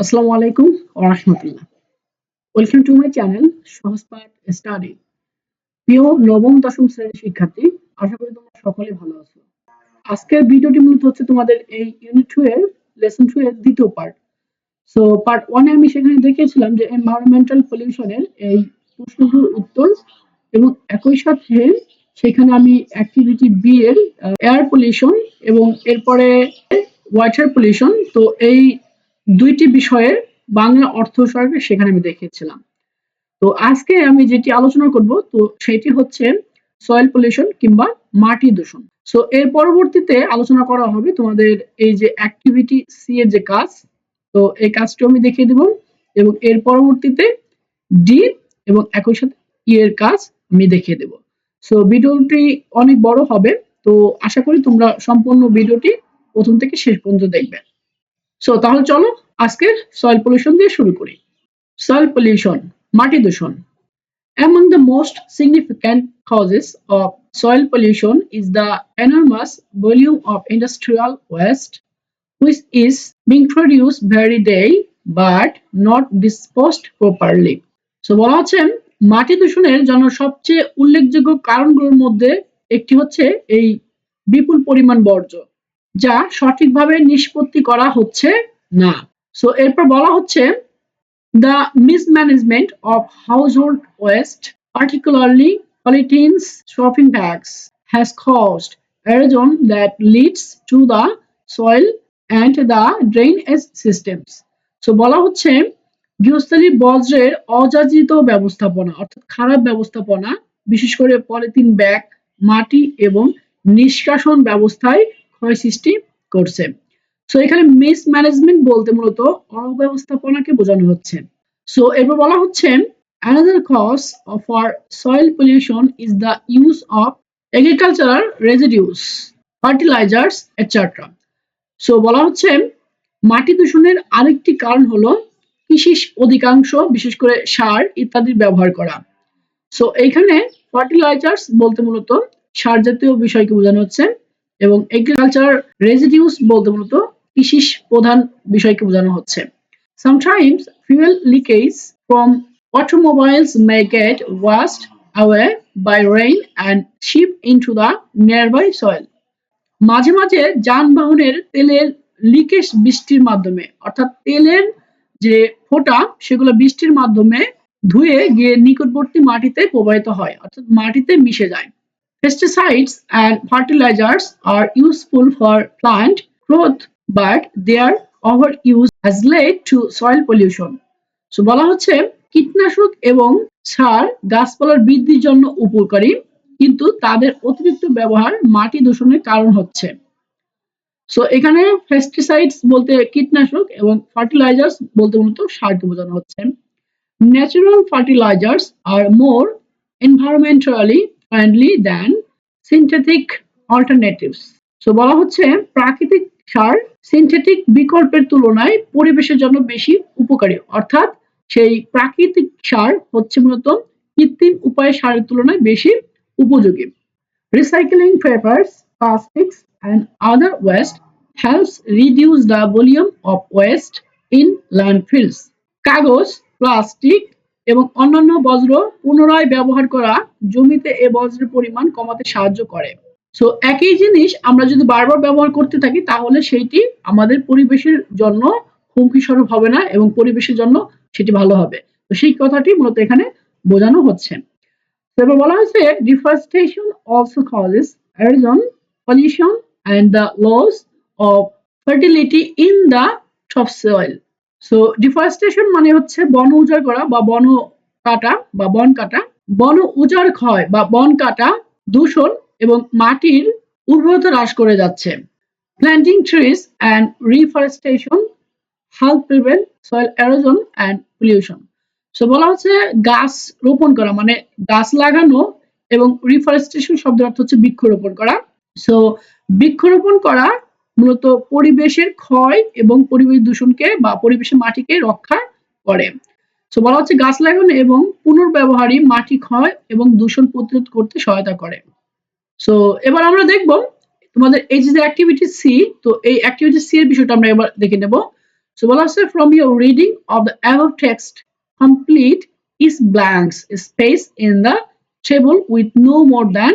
আসসালামু আলাইকুম রাহমাতুল্লাহ। Welcome to my channel Sahajpath study প্রিয় নবম, দশম শ্রেণির শিক্ষার্থী, আশা করি তোমরা সকলে ভালো আছো। আজকের ভিডিওটি মূলত হচ্ছে তোমাদের এই ইউনিট টু এর লেসন টু এর দ্বিতীয় পার্ট সো পার্ট ওয়ানে আমি সেখানে দেখিয়েছিলাম যে এনভায়রনমেন্টাল পলিউশনের এই প্রশ্নগুলোর উত্তর এবং একই সাথে সেখানে আমি অ্যাক্টিভিটি বি এর এয়ার পলিউশন এবং এরপরে ওয়াটার পলিউশন তো এই দুইটি বিষয়ের বাংলা অর্থ সহকারে সেখানে আমি দেখিয়েছিলাম। তো আজকে আমি যেটি আলোচনা করব, তো সেটি হচ্ছে সয়েল পলিউশন কিংবা মাটি দূষণ। সো এর পরবর্তীতে আলোচনা করা হবে তোমাদের এই যে অ্যাক্টিভিটি সি এর যে কাজ, তো এই কাজটিও আমি দেখিয়ে দেব এবং এর পরবর্তীতে ডি এবং একই সাথে ই এর কাজ আমি দেখিয়ে দেব। সো ভিডিওটি অনেক বড় হবে, তো আশা করি তোমরা সম্পূর্ণ ভিডিওটি প্রথম থেকে শেষ পর্যন্ত দেখবে। সো তাহলে চলো আজকে সয়েল পলিউশন দিয়ে শুরু করি। সয়েল পলিউশন মাটি দূষণ। Among the most significant causes of soil pollution is the enormous volume of industrial waste which is being produce very day but not disposed properly so বলা হচ্ছে মাটি দূষণের জন্য সবচেয়ে উল্লেখযোগ্য কারণগুলোর মধ্যে একটি হচ্ছে এই বিপুল পরিমাণ বর্জ্য, যা সঠিকভাবে নিষ্পত্তি করা হচ্ছে না। সো এরপর বলা হচ্ছে the mismanagement of household waste particularly polythenes shopping bags, has caused erosion that leads to the soil and the drainage systems. So, বলা হচ্ছে গৃহস্থলী বজ্রের অযাচিত ব্যবস্থাপনা, অর্থাৎ খারাপ ব্যবস্থাপনা, বিশেষ করে পলিথিন ব্যাগ, মাটি এবং নিষ্কাশন ব্যবস্থায় ক্ষয় সৃষ্টি করছে। সো এখানে মিস ম্যানেজমেন্ট বলতে মূলত অব্যবস্থাপনাকে বোঝানো হচ্ছে। সো এরপর বলা হচ্ছে cause of our soil pollution is the use of agricultural residues, fertilizers etc so বলা হচ্ছে, মাটি দূষণের আরেকটি কারণ হলো কৃষি অধিকাংশ, বিশেষ করে সার ইত্যাদির ব্যবহার করা। সো এইখানে ফার্টিলাইজার্স বলতে মূলত সার জাতীয় বিষয়কে বোঝানো হচ্ছে এবং এগ্রিকালচার রেজিডিউস বলতে মূলত ইশিস প্রধান বিষয়কে বোঝানো হচ্ছে। Sometimes fuel leakage from automobiles may get washed away by rain and seep into the nearby soil মাঝে মাঝে যানবাহনের তেলের লিকেজ বৃষ্টির মাধ্যমে, অর্থাৎ তেলের যে ফোঁটা, সেগুলো বৃষ্টির মাধ্যমে ধুয়ে গিয়ে নিকটবর্তী মাটিতে প্রবাহিত হয়, অর্থাৎ মাটিতে মিশে যায়। Pesticides and fertilisers are useful for plant growth but their overuse has led to soil pollution. So, বলা হচ্ছে কীটনাশক এবং সার গাছপালার বৃদ্ধির জন্য উপকারী, কিন্তু তাদের অতিরিক্ত ব্যবহার মাটি দূষণের কারণ হচ্ছে। সো এখানে পেস্টিসাইডস বলতে কীটনাশক এবং ফার্টিলাইজার্স বলতে মূলত সারকে বোঝানো হচ্ছে। Natural fertilisers are more environmentally friendly than synthetic alternatives so বলা হচ্ছে প্রাকৃতিক সার সিনথেটিক বিকল্পের তুলনায় পরিবেশের জন্য বেশি উপকারী। অর্থাৎ সেই প্রাকৃতিক সার হচ্ছে মূলত কৃত্রিম উপায়ে সারের তুলনায় বেশি উপযোগী। Recycling papers plastics and other waste helps reduce the volume of waste in landfills. কাগজ প্লাস্টিক এবং অন্যান্য বজ্র পুনরায় ব্যবহার করা জমিতে এ বজ্রের পরিমাণ কমাতে সাহায্য করে। সো একই জিনিস আমরা যদি বারবার ব্যবহার করতে থাকি, তাহলে সেইটি আমাদের পরিবেশের জন্য হুমকি স্বরূপ হবে না এবং পরিবেশের জন্য সেটি ভালো হবে। তো সেই কথাটি মূলত এখানে বোঝানো হচ্ছে। বলা হয়েছে deforestation also causes pollution and the loss of fertility in the top soil so deforestation মানে হচ্ছে বন উজাড় করা বা বন কাটা বা বন কাটা। বন উজাড় ক্ষয় বা বন কাটা দূষণ এবং মাটির উর্বরতা হ্রাস করে যাচ্ছে। Planting trees and reforestation help prevent soil erosion and pollution so বলা হচ্ছে গাছ রোপণ করা মানে গাছ লাগানো এবং রিফরেস্টেশন শব্দের অর্থ হচ্ছে বৃক্ষরোপণ করা। সো বৃক্ষরোপণ করা মূলত পরিবেশের ক্ষয় এবং পরিবেশ দূষণকে বা পরিবেশের মাটিকে রক্ষা করে। সো বলা হচ্ছে গাছ লাগানো এবং পুনর্ব্যবহারী মাটি ক্ষয় এবং দূষণ প্রতিরোধ করতে সহায়তা করে। সো এবার আমরা দেখব তোমাদের এই যে অ্যাক্টিভিটি সি তো এই অ্যাক্টিভিটি সি এর বিষয়টা আমরা এবার দেখে নেব। সো বলা হচ্ছে from your reading of the above text complete is blanks space in the table with no more than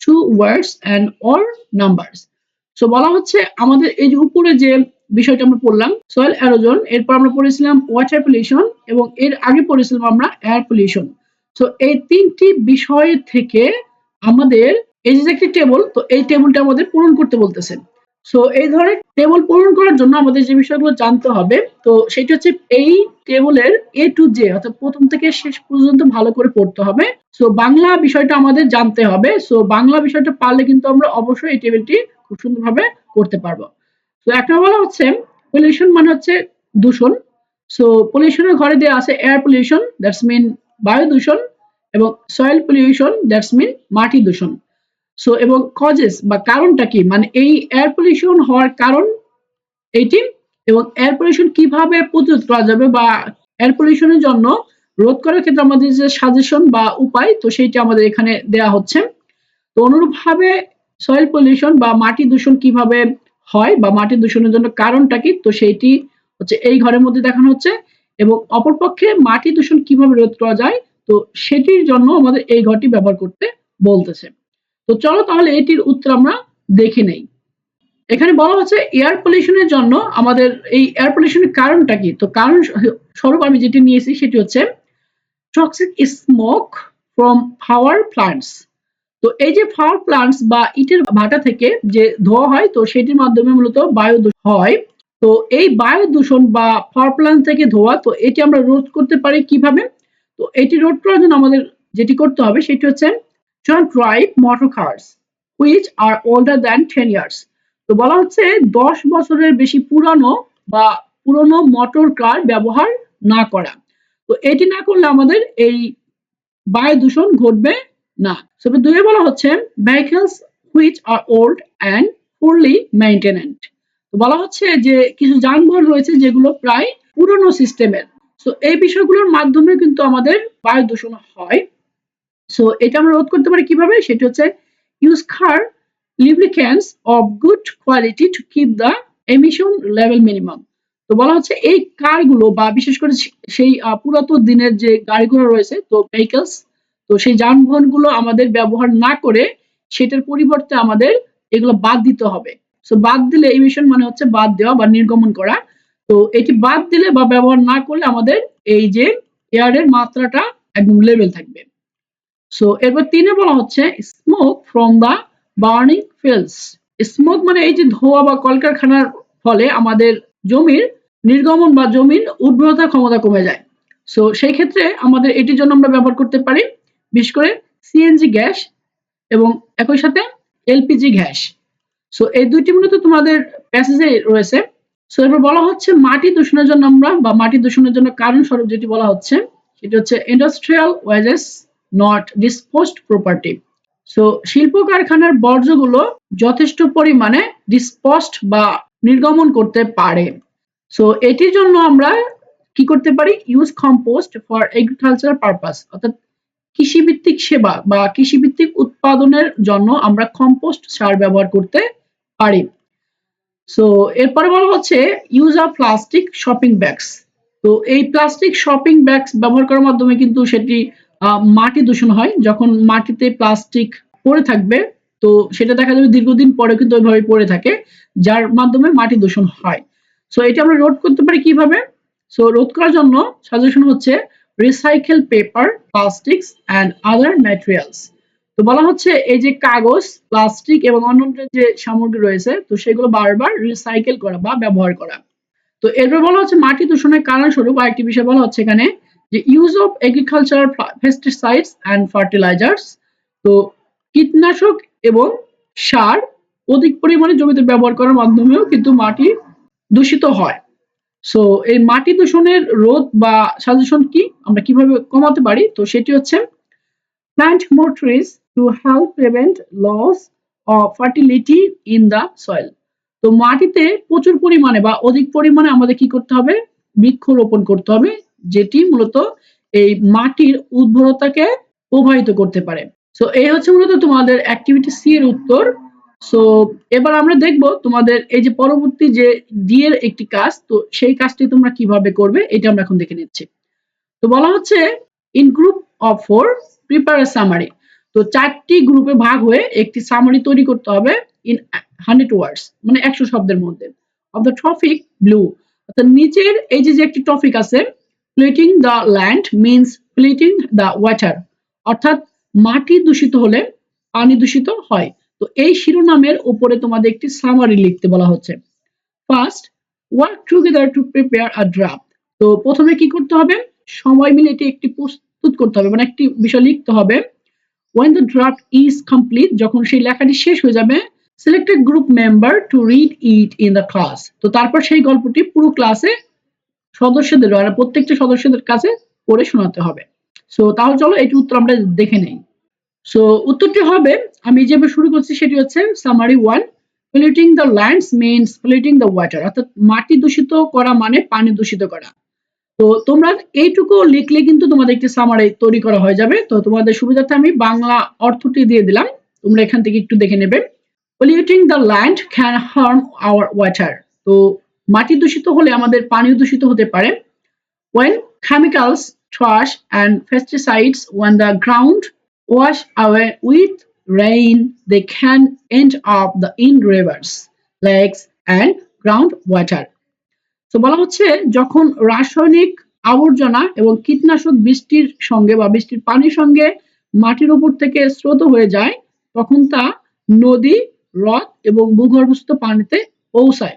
two words and or numbers. So বলা হচ্ছে আমাদের এই যে উপরে যে বিষয়টা আমরা পড়লাম সয়েল অ্যারোজন এরপর আমরা পড়েছিলাম ওয়াটার পলিউশন এবং এর আগে পড়েছিলাম আমরা এয়ার পলিউশন সো এই তিনটি বিষয় থেকে আমাদের এই যে একটি টেবল তো এই টেবলটা আমাদের পূরণ করতে বলতেছেন। সো এই ধরনের টেবল পূরণ করার জন্য আমাদের যে বিষয়গুলো জানতে হবে, তো সেটা হচ্ছে এই টেবলের এ টু জে অর্থাৎ প্রথম থেকে শেষ পর্যন্ত ভালো করে পড়তে হবে। সো বাংলা বিষয়টা আমাদের জানতে হবে। সো বাংলা বিষয়টা পারলে কিন্তু আমরা অবশ্যই এই টেবিলটি খুব সুন্দরভাবে করতে পারব। তো একটা বলা হচ্ছে পলিউশন মানে হচ্ছে দূষণ। সো পলিউশনের ঘরে দেওয়া আছে এয়ার পলিউশন দ্যাটস মিন বায়ু দূষণ, এবং সয়েল পলিউশন দ্যাটস মিন মাটি দূষণ। সো এবং কজেস বা কারণটা কি? মানে এই এয়ার পলিউশন হওয়ার কারণ এইটি এবং এয়ার পলিউশন কীভাবে প্রতিরোধ করা যাবে বা এয়ার পলিউশনের জন্য রোধ করার ক্ষেত্রে আমাদের যে সাজেশন বা উপায়, তো সেইটা আমাদের এখানে দেয়া হচ্ছে। তো অনুরূপভাবে সয়েল পলিউশন বা মাটি দূষণ কীভাবে হয় বা মাটি দূষণের জন্য কারণটা কি? তো সেইটি হচ্ছে এই ঘরের মধ্যে দেখানো হচ্ছে এবং অপরপক্ষে মাটি দূষণ কীভাবে রোধ করা যায়? তো সেটির জন্য আমাদের এই ঘরটি ব্যবহার করতে বলতেছে। তো চলো তাহলে এটির উত্তর আমরা দেখে নেই। এখানে বলা হচ্ছে এয়ার পলিউশনের জন্য আমাদের এই এয়ার পলিউশনের কারণটা কি? তো কারণ স্বরূপ আমি যেটি নিয়েছি সেটি হচ্ছে toxic smoke from power plants তো এই যে পাওয়ার প্লান্টস বা ইটের ভাটা থেকে যে ধোয়া হয়, তো সেটির মাধ্যমে মূলত বায়ু হয়। তো এই বায়ু দূষণ বা পাওয়ার প্লান্ট থেকে ধোয়া, তো এটি আমরা রোধ করতে পারি কীভাবে? তো এটি রোধ করার জন্য আমাদের যেটি করতে হবে সেটি হচ্ছে don't drive motor cars, which are older than 10 years. তো বলা হচ্ছে দশ বছরের বেশি পুরানো বা পুরনো মোটর কার ব্যবহার না করা। তো এটি না করলে আমাদের এই বায়ু দূষণ ঘটবে না। তবে দুয়ে বলা হচ্ছে vehicles which are old and poorly তো বলা হচ্ছে যে কিছু যানবাহন রয়েছে যেগুলো প্রায় পুরনো সিস্টেমের তো এই বিষয়গুলোর মাধ্যমে কিন্তু আমাদের বায়ু দূষণ হয়। সো এটা আমরা রোধ করতে পারি কীভাবে? সেটা হচ্ছে ইউজ খার lubricants of good quality to keep the emission level minimum তো বলা হচ্ছে এই কারগুলো বা বিশেষ করে সেই পুরাতন দিনের যে গাড়িগুলো রয়েছে, তো ভেহিকলস তো সেই যানবাহনগুলো আমাদের ব্যবহার না করে সেটার পরিবর্তে আমাদের এগুলো বাদ দিতে হবে। সো বাদ দিলে এমিশন মানে হচ্ছে বাদ দেওয়া বা নির্গমন করা। তো এটি বাদ দিলে বা ব্যবহার না করলে আমাদের এই যে এয়ারের মাত্রাটা একদম লেভেল থাকবে। সো এরপর তিনে বলা হচ্ছে smoke from the burning fields smoke মানে এই যে ধোয়া বা কলকারখানার ফলে আমাদের জমির নির্গমন বা জমির উর্বরতার ক্ষমতা কমে যায়। সো সেই ক্ষেত্রে আমাদের এটির জন্য আমরা ব্যবহার করতে পারি, বিশেষ করে সিএনজি গ্যাস এবং একই সাথে এলপিজি গ্যাস। সো এই দুইটি মূলত তোমাদের প্যাসেজে রয়েছে। সো এরপর বলা হচ্ছে মাটি দূষণের জন্য আমরা বা মাটি দূষণের জন্য কারণ স্বরূপ যেটি বলা হচ্ছে, সেটি হচ্ছে ইন্ডাস্ট্রিয়াল ওয়েজেস নট ডিসপোজড প্রপার্টি সো শিল্প কারখানার বর্জ্যগুলো যথেষ্ট পরিমাণে ডিসপোস্ট বা নির্গমন করতে পারে। সো এটির জন্য আমরা কি করতে পারি? Use compost for agriculture purpose অর্থাৎ কৃষিভিত্তিক সেবা বা কৃষিভিত্তিক উৎপাদনের জন্য আমরা কম্পোস্ট সার ব্যবহার করতে পারি। সো এরপরে বলা হচ্ছে use of plastic shopping bags তো, এই প্লাস্টিক শপিং ব্যাগস ব্যবহার করার মাধ্যমে কিন্তু সেটি মাটি দূষণ হয়, যখন মাটিতে প্লাস্টিক পড়ে থাকবে, তো সেটা দেখা যাবে দীর্ঘদিন পরে কিন্তু ওইভাবে পড়ে থাকে, যার মাধ্যমে মাটি দূষণ হয়। সো এটা আমরা রোধ করতে পারি কীভাবে? সো রোধ করার জন্য সাজেশন হচ্ছে recycle paper plastics and other materials তো বলা হচ্ছে এই যে কাগজ প্লাস্টিক এবং অন্যান্য যে সামগ্রী রয়েছে, তো সেগুলো বারবার রিসাইকেল করা বা ব্যবহার করা। তো এরপর বলা হচ্ছে মাটি দূষণের কারণ স্বরূপ আরেকটি বিষয় বলা হচ্ছে এখানে যে use of agriculture pesticides and fertilisers তো কীটনাশক এবং সার অধিক পরিমাণে জমিতে ব্যবহার করার মাধ্যমেও কিন্তু মাটি দূষিত হয়। সো এই মাটি দূষণের রোধ বা সাজেশন কি আমরা কীভাবে কমাতে পারি? তো সেটি হচ্ছে plant trees to help prevent loss of fertility in the soil তো মাটিতে প্রচুর পরিমাণে বা অধিক পরিমাণে আমাদের কি করতে হবে? বৃক্ষরোপণ করতে হবে। যেটি মূলত এই মাটির উর্বরতাকে প্রভাবিত করতে পারে। সো এই হচ্ছে মূলত তোমাদের অ্যাক্টিভিটি সি এর উত্তর। সো এবার আমরা দেখব তোমাদের এই যে পরবর্তী যে ডি এর একটি কাজ, তো সেই কাজটি তোমরা কীভাবে করবে, এটা আমরা এখন দেখে নিচ্ছি। তো বলা হচ্ছে in group of four prepare summary তো চারটি গ্রুপে ভাগ হয়ে একটি সামারি তৈরি করতে হবে ইন হান্ড্রেড ওয়ার্ডস মানে একশো শব্দের মধ্যে। অফ দ্য টপিক ব্লু অর্থাৎ নিচের এই যে যে একটি টপিক আছে polluting the land means polluting the water অর্থাৎ মাটি দূষিত হলে পানি দূষিত হয়। তো এই শিরোনামের উপরে তোমাদের একটি সামারি লিখতে বলা হচ্ছে। First work together to prepare a draft তো প্রথমে কি করতে হবে? সময় মিলে এটি একটি প্রস্তুত করতে হবে মানে একটি বিষয় লিখতে হবে। When the draft is complete যখন সেই লেখাটি শেষ হয়ে যাবে selected group member to read it in the class. তো তারপর সেই গল্পটি পুরো ক্লাসে সদস্যদের মানে প্রত্যেকটা সদস্যদের কাছে পড়ে শোনাতে হবে। সো তাহলে চলো এটি উত্তর আমরা দেখে নেই। সো উত্তরটি হবে, আমি যেভাবে শুরু করছি সেটি হচ্ছে summary one polluting the lands means polluting the water অর্থাৎ মাটি দূষিত করা মানে পানি দূষিত করা। তো তোমরা এইটুকু লিখলে কিন্তু তোমাদের একটি সামারি তৈরি করা হয়ে যাবে। তো তোমাদের সুবিধার্থে আমি বাংলা অর্থটি দিয়ে দিলাম। তোমরা এখান থেকে একটু দেখে নেবে। Polluting the land can harm our water তো মাটি দূষিত হলে আমাদের পানিও দূষিত হতে পারে। When chemicals, trash and pesticides when the ground wash away with rain, they can end up the in rivers, lakes and groundwater তো বলা হচ্ছে যখন রাসায়নিক আবর্জনা এবং কীটনাশক বৃষ্টির সঙ্গে বা বৃষ্টির পানির সঙ্গে মাটির উপর থেকে স্রোত হয়ে যায়, তখন তা নদী, হ্রদ এবং ভূগর্ভস্থ পানিতে পৌঁছায়।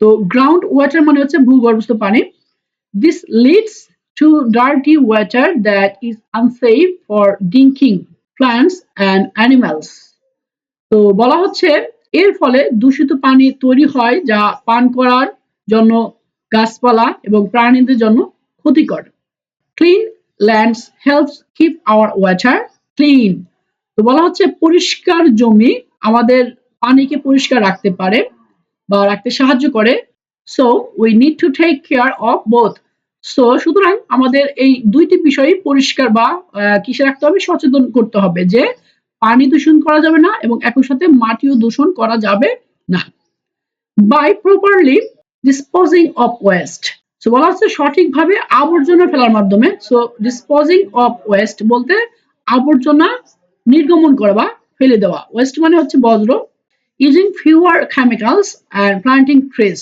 তো গ্রাউন্ড ওয়াটার মানে হচ্ছে ভূগর্ভস্থ পানি। This leads to dirty water that is unsafe for drinking plants and animals তো বলা হচ্ছে এর ফলে দূষিত পানি তৈরি হয় যা পান করার জন্য গাছপালা এবং প্রাণীদের জন্য ক্ষতিকর। Clean lands helps keep our water clean তো বলা হচ্ছে পরিষ্কার জমি আমাদের পানিকে পরিষ্কার রাখতে পারে। বা রাখতে সাহায্য করে। So we need to take care of both so সুতরাং আমাদের এই দুইটি বিষয় পরিষ্কার বা কিসে রাখতে হবে? সচেতন করতে হবে যে, পানি দূষণ করা যাবে না এবং একই সাথে মাটিও দূষণ করা যাবে না। By properly disposing of waste so বলা হচ্ছে সঠিকভাবে আবর্জনা ফেলার মাধ্যমে। সো ডিসপোজিং অফ ওয়েস্ট বলতে আবর্জনা নির্গমন করা বা ফেলে দেওয়া। ওয়েস্ট মানে হচ্ছে বজ্র। Using fewer chemicals and planting trees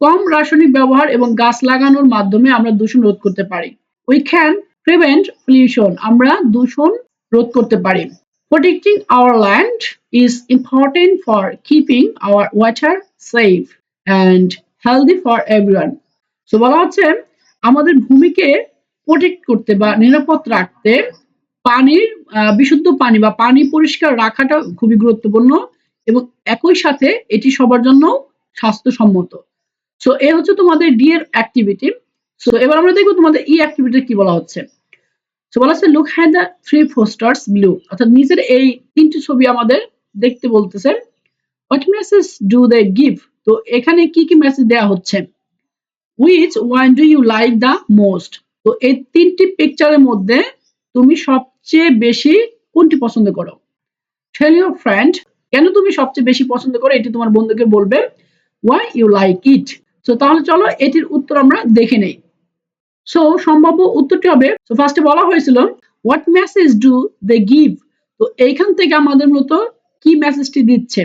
কম রাসায়নিক ব্যবহার এবং গাছ লাগানোর মাধ্যমে আমরা দূষণ রোধ করতে পারি। উই ক্যান প্রিভেন্ট পলিউশন আমরা দূষণ রোধ করতে পারি। Protecting our land is important for keeping our water safe and healthy for everyone so বলা হচ্ছে আমাদের ভূমিকে প্রোটেক্ট করতে বা নিরাপদ রাখতে পানির বিশুদ্ধ পানি বা পানি পরিষ্কার রাখাটা খুবই গুরুত্বপূর্ণ। এবং একই সাথে এটি সবার জন্য স্বাস্থ্যসম্মত। সো এ হচ্ছে তোমাদের ডি এর অ্যাক্টিভিটি সো এবার আমরা দেখব তোমাদের ই অ্যাক্টিভিটি কি বলা হচ্ছে। সো বলা হচ্ছে look had the three posters below অর্থাৎ নিচের এই তিনটি ছবি আমাদের দেখতে বলতেছে। What message do they give তো এখানে কি কি মেসেজ দেওয়া হচ্ছে? Which one do you like the most তো এই তিনটি পিকচারের মধ্যে তুমি সবচেয়ে বেশি কোনটি পছন্দ করো? টেল ইউর ফ্রেন্ড কেন তুমি সবচেয়ে বেশি পছন্দ করো? এটি তোমার বন্ধুকে বলবে ওয়াই ইউ লাইক ইট তো তাহলে চলো এটির উত্তর আমরা দেখে নেই। সো সম্ভাব্য উত্তরটি হবে তো ফার্স্টে বলা হয়েছিল what message do they give তো এইখান থেকে আমাদের মূলত কি মেসেজটি দিচ্ছে?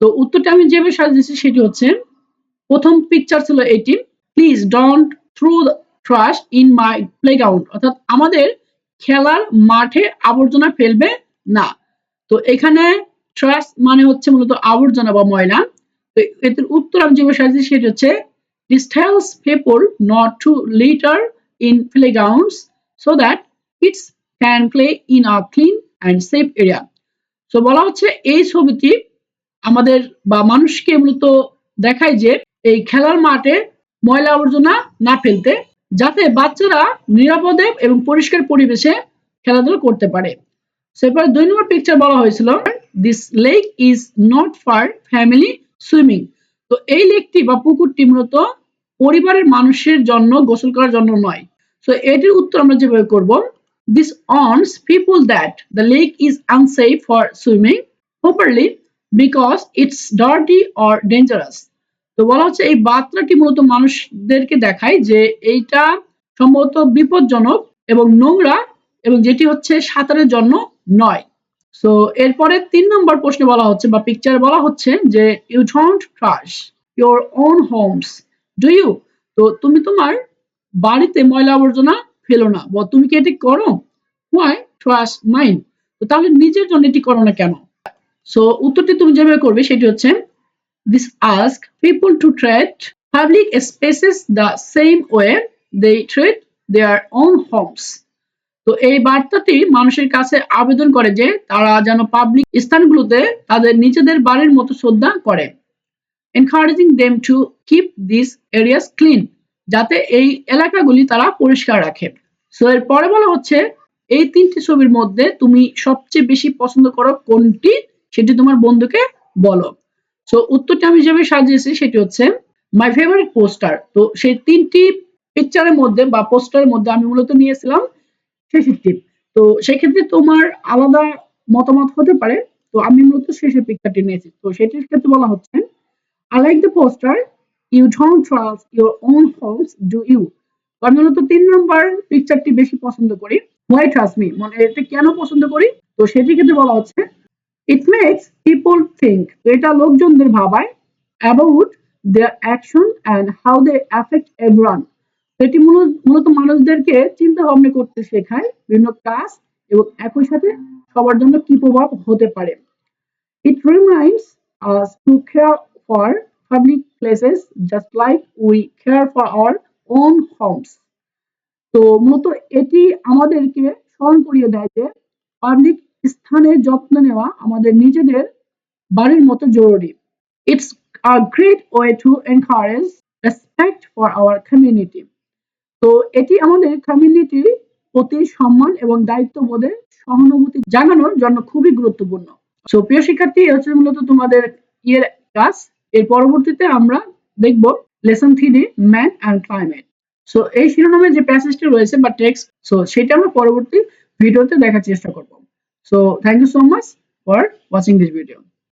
তো উত্তরটা আমি যেভাবে দিচ্ছি সেটি হচ্ছে, প্রথম পিকচার ছিল এটি please don't throw trash in my playground অর্থাৎ আমাদের খেলার মাঠে আবর্জনা ফেলবে না। তো এখানে ট্রাশ মানে হচ্ছে মূলত আবর্জনা বা ময়লা তো এর উত্তর আমি যেভাবে সাজিয়েছি সেটি হচ্ছে tells people not to litter in playgrounds so that kids can play in a clean and safe area. So বলা হচ্ছে এই ছবিটি আমাদের বা মানুষকে মূলত দেখায় যে এই খেলার মাঠে ময়লা আবর্জনা না ফেলতে, যাতে বাচ্চারা নিরাপদে এবং পরিষ্কার পরিবেশে খেলাধুলা করতে পারে সেরপর দুই নম্বর পিকচার বলা হয়েছিল this lake is not for family swimming তো এই লেকটি বা পুকুরটি মূলত পরিবারের মানুষের জন্য, গোসল করার জন্য নয়। তো এটির উত্তর আমরা যেভাবে করব this warns people that the lake is unsafe for swimming properly because it's dirty or dangerous তো বলা হচ্ছে এই বার্তাটি মূলত মানুষদেরকে দেখায় যে এইটা সম্ভবত বিপজ্জনক এবং নোংরা এবং যেটি হচ্ছে সাঁতারের জন্য নয়। সো এরপরে তিন নম্বর প্রশ্নে বলা হচ্ছে বা পিকচারে বলা হচ্ছে যে you don't trash your own homes do you তো তুমি তোমার বাড়িতে ময়লা আবর্জনা ফেলো না বা তুমি কি এটি করো? হোয়াই ট্রাশ মাইন তো তাহলে নিজের জন্য এটি করো না কেন? সো উত্তরটি তুমি যেভাবে করবে সেটি হচ্ছে this ask people to treat public spaces the same way they treat their own homes তো এই বার্তাটি মানুষের কাছে আবেদন করে যে তারা যেন পাবলিক স্থানগুলোতে তাদের নিজেদের বাড়ির মতো শ্রদ্ধা করে। Encouraging them to keep this areas clean যাতে এই এলাকাগুলি তারা পরিষ্কার রাখে। সো এর পরে বলা হচ্ছে, এই তিনটি ছবির মধ্যে তুমি সবচেয়ে বেশি পছন্দ করো কোনটি? সেটি তোমার বন্ধুকে বলো। সো উত্তরটি আমি যেভাবে সাজিয়েছি সেটি হচ্ছে মাই ফেভারিট পোস্টার তো সেই তিনটি পিকচারের মধ্যে বা পোস্টারের মধ্যে আমি মূলত নিয়েছিলাম তো সেক্ষেত্রে তোমার আলাদা মতামত হতে পারে। তো আমি মূলত শেষের পিকচারটি নিয়েছি। তো সেটির ক্ষেত্রে বলা হচ্ছে I like the poster you don't trash your own homes do you আমি মূলত তিন নম্বর পিকচারটি বেশি পছন্দ করি। হোয়াই ট্রাস্ট মি মানে এটা কেন পছন্দ করি? তো সেটির ক্ষেত্রে বলা হচ্ছে ইট মেক্স পিপল থিঙ্ক এটা লোকজনদের ভাবায় about their action and how they affect everyone এটি মূলত মূলত মানুষদেরকে চিন্তা ভাবনা করতে শেখায় বিভিন্ন কাজ এবং একই সাথে সবার জন্য কি প্রভাব হতে পারে। It reminds us to care for public places just like we care for our own homes তো মূলত এটি আমাদেরকে স্মরণ করিয়ে দেয় যে পাবলিক স্থানের যত্ন নেওয়া আমাদের নিজেদের বাড়ির মতো জরুরি। It's a great way to encourage respect for our community তো এটি আমাদের কমিউনিটির প্রতি সম্মান এবং দায়িত্ববোধের সহানুভূতি জানানোর জন্য খুবই গুরুত্বপূর্ণ। সো প্রিয় শিক্ষার্থী, এ হচ্ছে মূলত তোমাদের ইয়ের কাজ এর পরবর্তীতে আমরা দেখব lesson three man and climate so এই শিরোনামে যে প্যাসেজটি রয়েছে বা টেক্সট সো সেটা আমরা পরবর্তী ভিডিওতে দেখার চেষ্টা করব। So thank you so much for watching this video